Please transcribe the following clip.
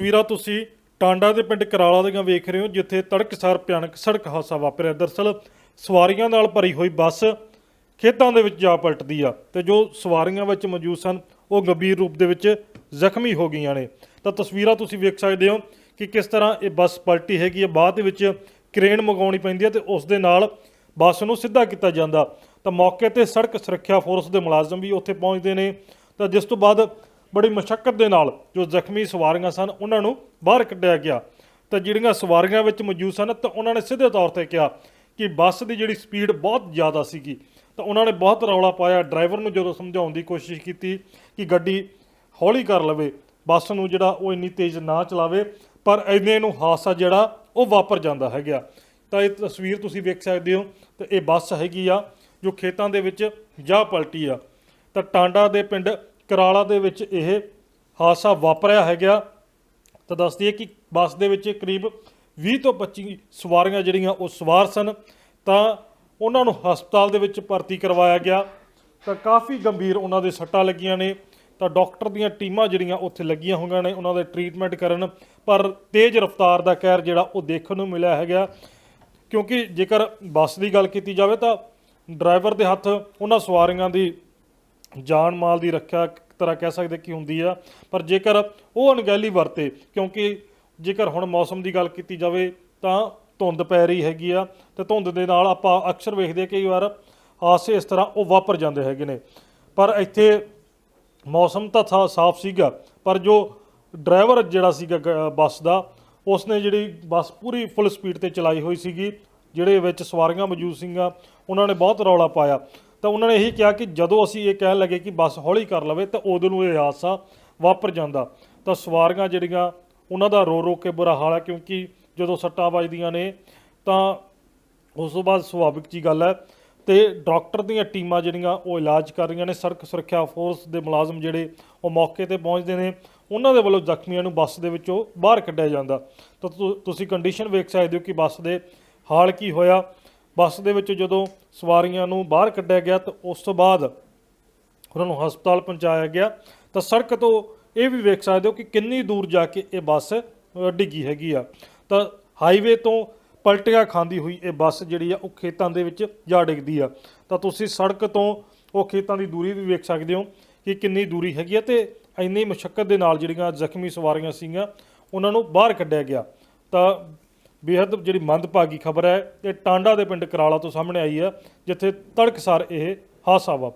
ਵੀਰਾ ਤੁਸੀਂ ਟਾਂਡਾ ਦੇ ਪਿੰਡ ਕਰਾਲਾ ਦੀਆਂ ਵੇਖ ਰਹੇ ਹੋ, ਜਿੱਥੇ ਤੜਕਸਾਰ ਭਿਆਨਕ ਸੜਕ ਹਾਦਸਾ ਵਾਪਰਿਆ। ਦਰਸਲ ਸਵਾਰੀਆਂ ਨਾਲ ਭਰੀ ਹੋਈ ਬੱਸ ਖੇਤਾਂ ਦੇ ਵਿੱਚ ਜਾ ਪਲਟਦੀ ਆ ਤੇ ਜੋ ਸਵਾਰੀਆਂ ਵਿੱਚ ਮੌਜੂਦ ਸਨ, ਉਹ ਗੰਭੀਰ ਰੂਪ ਦੇ ਵਿੱਚ ਜ਼ਖਮੀ ਹੋ ਗਈਆਂ ਨੇ। ਤਾਂ ਤਸਵੀਰਾਂ ਤੁਸੀਂ ਵੇਖ ਸਕਦੇ ਹੋ ਕਿ ਕਿਸ ਤਰ੍ਹਾਂ ਇਹ ਬੱਸ ਪਲਟੀ ਹੈਗੀ ਹੈ ਬਾਅਦ ਦੇ ਵਿੱਚ ਕ੍ਰੇਨ ਮੰਗਾਉਣੀ ਪੈਂਦੀ ਹੈ ਤੇ ਉਸ ਦੇ ਨਾਲ ਬੱਸ ਨੂੰ ਸਿੱਧਾ ਕੀਤਾ ਜਾਂਦਾ। ਤਾਂ ਮੌਕੇ ਤੇ ਸੜਕ ਸੁਰੱਖਿਆ ਫੋਰਸ ਦੇ ਮੁਲਾਜ਼ਮ ਵੀ ਉੱਥੇ ਪਹੁੰਚਦੇ ਨੇ। ਤਾਂ ਜਿਸ ਤੋਂ ਬਾਅਦ ਬੜੀ ਮਸ਼ੱਕਤ ਦੇ ਨਾਲ ਜੋ ਜ਼ਖਮੀ ਸਵਾਰੀਆਂ ਸਨ, ਉਹਨਾਂ ਨੂੰ ਬਾਹਰ ਕੱਢਿਆ ਗਿਆ। ਤਾਂ ਜਿਹੜੀਆਂ ਸਵਾਰੀਆਂ ਵਿੱਚ ਮੌਜੂਦ ਸਨ, ਤਾਂ ਉਹਨਾਂ ਨੇ ਸਿੱਧੇ ਤੌਰ ਤੇ ਕਿਹਾ ਕਿ ਬੱਸ ਦੀ ਜਿਹੜੀ ਸਪੀਡ ਬਹੁਤ ਜ਼ਿਆਦਾ ਸੀਗੀ। ਤਾਂ ਉਹਨਾਂ ਨੇ ਬਹੁਤ ਰੌਲਾ ਪਾਇਆ। ਡਰਾਈਵਰ ਨੂੰ ਜਦੋਂ ਸਮਝਾਉਣ ਦੀ ਕੋਸ਼ਿਸ਼ ਕੀਤੀ ਕਿ ਗੱਡੀ ਹੌਲੀ ਕਰ ਲਵੇ, ਬੱਸ ਨੂੰ ਜਿਹੜਾ ਉਹ ਇੰਨੀ ਤੇਜ਼ ਨਾ ਚਲਾਵੇ, ਪਰ ਇੰਨੇ ਨੂੰ ਹਾਦਸਾ ਜਿਹੜਾ ਉਹ ਵਾਪਰ ਜਾਂਦਾ ਹੈਗਾ। ਤਾਂ ਇਹ ਤਸਵੀਰ ਤੁਸੀਂ ਵੇਖ ਸਕਦੇ ਹੋ, ਤੇ ਇਹ ਬੱਸ ਹੈਗੀ ਆ, ਜੋ ਖੇਤਾਂ ਦੇ ਵਿੱਚ ਜਾ ਪਲਟੀ ਆ। ਤਾਂ ਟਾਂਡਾ ਦੇ ਪਿੰਡ ਕਰਾਲਾ ਦੇ ਵਿੱਚ ਇਹ ਹਾਦਸਾ ਵਾਪਰਿਆ ਹੈਗਾ। ਤਾਂ ਦੱਸ ਦਈਏ ਕਿ ਬੱਸ ਦੇ ਵਿੱਚ ਕਰੀਬ 20 ਤੋਂ 25 ਸਵਾਰੀਆਂ ਜਿਹੜੀਆਂ ਉਹ ਸਵਾਰ ਸਨ। ਤਾਂ ਉਹਨਾਂ ਨੂੰ ਹਸਪਤਾਲ ਦੇ ਵਿੱਚ ਭਰਤੀ ਕਰਵਾਇਆ ਗਿਆ। ਤਾਂ ਕਾਫੀ ਗੰਭੀਰ ਉਹਨਾਂ ਦੇ ਸੱਟਾਂ ਲੱਗੀਆਂ ਨੇ। ਤਾਂ ਡਾਕਟਰ ਦੀਆਂ ਟੀਮਾਂ ਜਿਹੜੀਆਂ ਉੱਥੇ ਲੱਗੀਆਂ ਹੋਈਆਂ ਨੇ, ਉਹਨਾਂ ਦਾ ਟ੍ਰੀਟਮੈਂਟ ਕਰਨ। ਪਰ ਤੇਜ਼ ਰਫ਼ਤਾਰ ਦਾ ਕਹਿਰ ਜਿਹੜਾ ਉਹ ਦੇਖਣ ਨੂੰ ਮਿਲਿਆ ਹੈਗਾ। ਕਿਉਂਕਿ ਜੇਕਰ ਬੱਸ ਦੀ ਗੱਲ ਕੀਤੀ ਜਾਵੇ ਤਾਂ ਡਰਾਈਵਰ ਦੇ ਹੱਥ ਉਹਨਾਂ ਸਵਾਰੀਆਂ ਦੀ ਜਾਨ ਮਾਲ ਦੀ ਰੱਖਿਆ ਇੱਕ ਤਰ੍ਹਾਂ ਕਹਿ ਸਕਦੇ ਕਿ ਹੁੰਦੀ ਆ। ਪਰ ਜੇਕਰ ਉਹ ਅਣਗਹਿਲੀ ਵਰਤੇ, ਕਿਉਂਕਿ ਜੇਕਰ ਹੁਣ ਮੌਸਮ ਦੀ ਗੱਲ ਕੀਤੀ ਜਾਵੇ ਤਾਂ ਧੁੰਦ ਪੈ ਰਹੀ ਹੈਗੀ ਆ ਤੇ ਧੁੰਦ ਦੇ ਨਾਲ ਆਪਾਂ ਅਕਸਰ ਵੇਖਦੇ ਆ ਕਈ ਵਾਰ ਹਾਦਸੇ ਇਸ ਤਰ੍ਹਾਂ ਉਹ ਵਾਪਰ ਜਾਂਦੇ ਹੈਗੇ ਨੇ। ਪਰ ਇੱਥੇ ਮੌਸਮ ਤਾਂ ਥਾ ਸਾਫ਼ ਸੀਗਾ, ਪਰ ਜੋ ਡਰਾਈਵਰ ਜਿਹੜਾ ਸੀਗਾ ਗ- ਬੱਸ ਦਾ, ਉਸਨੇ ਜਿਹੜੀ ਬੱਸ ਪੂਰੀ ਫੁੱਲ ਸਪੀਡ ਤੇ ਚਲਾਈ ਹੋਈ ਸੀਗੀ, ਜਿਹੜੇ ਵਿੱਚ ਸਵਾਰੀਆਂ ਮੌਜੂਦ ਸੀਗੀਆਂ, ਉਹਨਾਂ ਨੇ ਬਹੁਤ ਰੌਲਾ ਪਾਇਆ। ਤਾਂ ਉਹਨਾਂ ਨੇ ਇਹੀ ਕਿਹਾ ਕਿ ਜਦੋਂ ਅਸੀਂ ਇਹ ਕਹਿਣ ਲੱਗੇ ਕਿ ਬੱਸ ਹੌਲੀ ਕਰ ਲਵੇ ਤਾਂ ਉਦੋਂ ਨੂੰ ਇਹ ਹਾਦਸਾ ਵਾਪਰ ਜਾਂਦਾ। ਤਾਂ ਸਵਾਰੀਆਂ ਜਿਹੜੀਆਂ, ਉਹਨਾਂ ਦਾ ਰੋ ਰੋ ਕੇ ਬੁਰਾ ਹਾਲ ਹੈ ਕਿਉਂਕਿ ਜਦੋਂ ਸੱਟਾਂ ਵੱਜਦੀਆਂ ਨੇ ਤਾਂ ਉਸ ਤੋਂ ਬਾਅਦ ਸੁਭਾਵਿਕ ਜੀ ਗੱਲ ਹੈ। ਤੇ ਡਾਕਟਰ ਦੀਆਂ ਟੀਮਾਂ ਜਿਹੜੀਆਂ, ਉਹ ਇਲਾਜ ਕਰ ਰਹੀਆਂ ਨੇ। ਸੜਕ ਸੁਰੱਖਿਆ ਫੋਰਸ ਦੇ ਮੁਲਾਜ਼ਮ ਜਿਹੜੇ, ਉਹ ਮੌਕੇ ਤੇ ਪਹੁੰਚਦੇ ਨੇ। ਉਹਨਾਂ ਦੇ ਵੱਲੋਂ ਜ਼ਖਮੀਆਂ ਨੂੰ ਬੱਸ ਦੇ ਵਿੱਚੋਂ ਬਾਹਰ ਕੱਢਿਆ ਜਾਂਦਾ। ਤਾਂ ਤੁਸੀਂ ਕੰਡੀਸ਼ਨ ਵੇਖ ਸਕਦੇ ਹੋ ਕਿ ਬੱਸ ਦੇ ਹਾਲ ਕੀ ਹੋਇਆ। ਬੱਸ ਦੇ ਵਿੱਚ ਜਦੋਂ ਸਵਾਰੀਆਂ ਨੂੰ ਬਾਹਰ ਕੱਢਿਆ ਗਿਆ ਤਾਂ ਉਸ ਤੋਂ ਬਾਅਦ ਉਹਨਾਂ ਨੂੰ ਹਸਪਤਾਲ ਪਹੁੰਚਾਇਆ ਗਿਆ। ਤਾਂ ਸੜਕ ਤੋਂ ਇਹ ਵੀ ਵੇਖ ਸਕਦੇ ਹੋ ਕਿ ਕਿੰਨੀ ਦੂਰ ਜਾ ਕੇ ਇਹ ਬੱਸ ਡਿੱਗੀ ਹੈਗੀ ਆ। ਤਾਂ ਹਾਈਵੇ ਤੋਂ ਪਲਟੀਆਂ ਖਾਂਦੀ ਹੋਈ ਇਹ ਬੱਸ ਜਿਹੜੀ ਆ, ਉਹ ਖੇਤਾਂ ਦੇ ਵਿੱਚ ਜਾ ਡਿੱਗਦੀ ਆ। ਤਾਂ ਤੁਸੀਂ ਸੜਕ ਤੋਂ ਉਹ ਖੇਤਾਂ ਦੀ ਦੂਰੀ ਵੀ ਵੇਖ ਸਕਦੇ ਹੋ ਕਿ ਕਿੰਨੀ ਦੂਰੀ ਹੈਗੀ ਆ ਤੇ ਇੰਨੀ ਮੁਸ਼ਕਲ ਦੇ ਨਾਲ ਜਿਹੜੀਆਂ ਜ਼ਖਮੀ ਸਵਾਰੀਆਂ ਸੀਗੀਆਂ, ਉਹਨਾਂ ਨੂੰ ਬਾਹਰ ਕੱਢਿਆ ਗਿਆ। ਤਾਂ ਬੇहद ਜਿਹੜੀ ਮੰਦਭਾਗੀ ਖਬਰ ਹੈ, ਇਹ ਟਾਂਡਾ ਦੇ ਪਿੰਡ ਕਰਾਲਾ ਤੋਂ ਸਾਹਮਣੇ ਆਈ ਹੈ, ਜਿੱਥੇ ਤੜਕਸਾਰ ਇਹ ਹਾਦਸਾ ਵਾਪਰਿਆ।